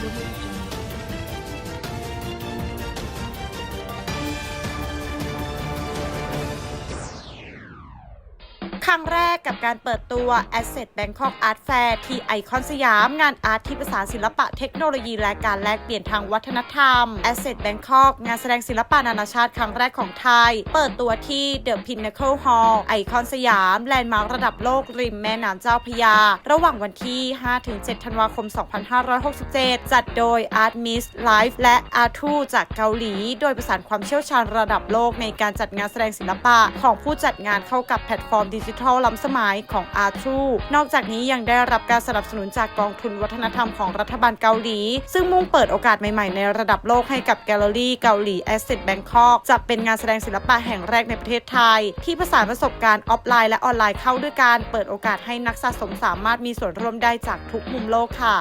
Thank you. ครั้งแรกกับการเปิดตัว Asset Bangkok Art Fair ที่ไอคอนสยามงานอาร์ตที่ประสานศิลปะเทคโนโลยีและการแลกเปลี่ยนทางวัฒนธรรม Asset Bangkok งานแสดงศิลปะนานาชาติครั้งแรกของไทย เปิดตัวที่ The Pinnacle Hall ไอคอนสยาม แลนด์มาร์คระดับโลกริมแม่น้ำเจ้าพระยา ระหว่างวันที่ 5-7 ธันวาคม 2567 จัดโดย Art Miss Life และ Art 2จากเกาหลี โดยประสานความเชี่ยวชาญระดับโลกในการจัดงานแสดงศิลปะของผู้จัดงานเข้ากับแพลตฟอร์มดิจิจิทัลล้ำสมัยของอาทูนอกจากนี้ยังได้รับการสนับสนุนจากกองทุนวัฒนธรรมของรัฐบาลเกาหลี ซึ่งมุ่งเปิดโอกาสใหม่ๆ ในระดับโลกให้กับแกลเลอรี่เกาหลีแอสเซทแบงคอกจะเป็นงานแสดงศิลปะแห่งแรกในประเทศไทย ที่ผสานประสบการณ์ออฟไลน์และออนไลน์เข้าด้วยกันเปิดโอกาสให้นักสะสมสามารถมีส่วนร่วมได้จากทุกมุมโลกค่ะ